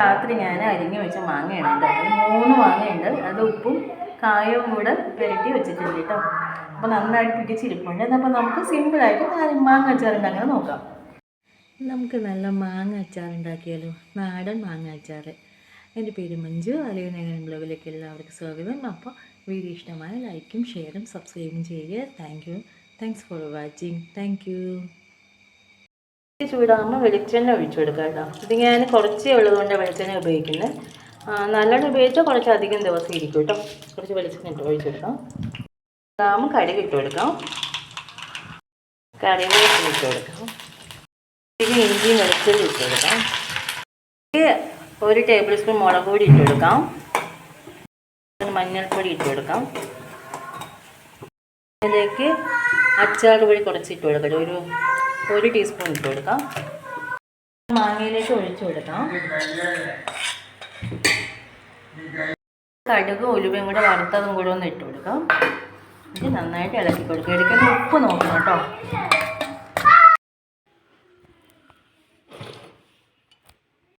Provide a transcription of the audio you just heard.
രാത്രി ഞാൻ അരിഞ്ഞു വെച്ച മാങ്ങയാണ് കേട്ടോ. അത് മൂന്ന് മാങ്ങയുണ്ട്. അത് ഉപ്പും കായവും കൂടെ പുരട്ടി വെച്ചിട്ടുണ്ട് കേട്ടോ. അപ്പോൾ നന്നായിട്ട് പിടിച്ചിരിപ്പുണ്ട്. അപ്പോൾ നമുക്ക് സിമ്പിളായിട്ട് മാങ്ങ അച്ചാറുണ്ടാക്കാൻ നോക്കാം. നമുക്ക് നല്ല മാങ്ങ അച്ചാർ ഉണ്ടാക്കിയാലോ? നാടൻ മാങ്ങ അച്ചാർ. എന്റെ പേര് മഞ്ജു. നഗരം ബ്ലോഗിലേക്ക് എല്ലാവർക്കും സ്വാഗതം. അപ്പോൾ വീഡിയോ ഇഷ്ടമായ ലൈക്കും ഷെയറും സബ്സ്ക്രൈബും ചെയ്യുക. Thank you. Thanks for watching. Thank you. ചൂടാകുമ്പോൾ വെളിച്ചെണ്ണ ഒഴിച്ചു കൊടുക്കുക കേട്ടോ. ഇത് ഞാൻ കുറച്ചേ ഉള്ളതുകൊണ്ട് വെളിച്ചെണ്ണ ഉപയോഗിക്കുന്നത് നല്ലെണ്ണ നല്ലോണം ഉപയോഗിച്ചാൽ കുറച്ച് അധികം ദിവസം ഇരിക്കും കേട്ടോ. കുറച്ച് വെളിച്ചെണ്ണ ഇട്ട് ഒഴിച്ചു കൊടുക്കാം. ഇതാകുമ്പോൾ കടുക് ഇട്ട് കൊടുക്കാം. കറിവേപ്പില ഇട്ട് കൊടുക്കാം. ഇത് ഇഞ്ചി വെളുത്തുള്ളി ഇട്ട് കൊടുക്കാം. ഒരു ടേബിൾ സ്പൂൺ മുളക് പൊടി ഇട്ട് കൊടുക്കാം. മഞ്ഞൾപ്പൊടി ഇട്ട് കൊടുക്കാം. ഇതിലേക്ക് അച്ചാർ പൊടി കുറച്ച് ഇട്ട് കൊടുക്കട്ടെ ഒരു ഒരു ടീസ്പൂൺ ഇട്ട് കൊടുക്കാം. മാങ്ങയിലേക്ക് ഒഴിച്ചു കൊടുക്കാം. കടുക് ഉലുവയും കൂടെ വറുത്തതും കൂടെ ഒന്ന് ഇട്ട് കൊടുക്കാം. ഇത് നന്നായിട്ട് ഇളക്കി കൊടുക്കുക ഇടയ്ക്കൊന്ന് ഉപ്പ് നോക്കണം കേട്ടോ.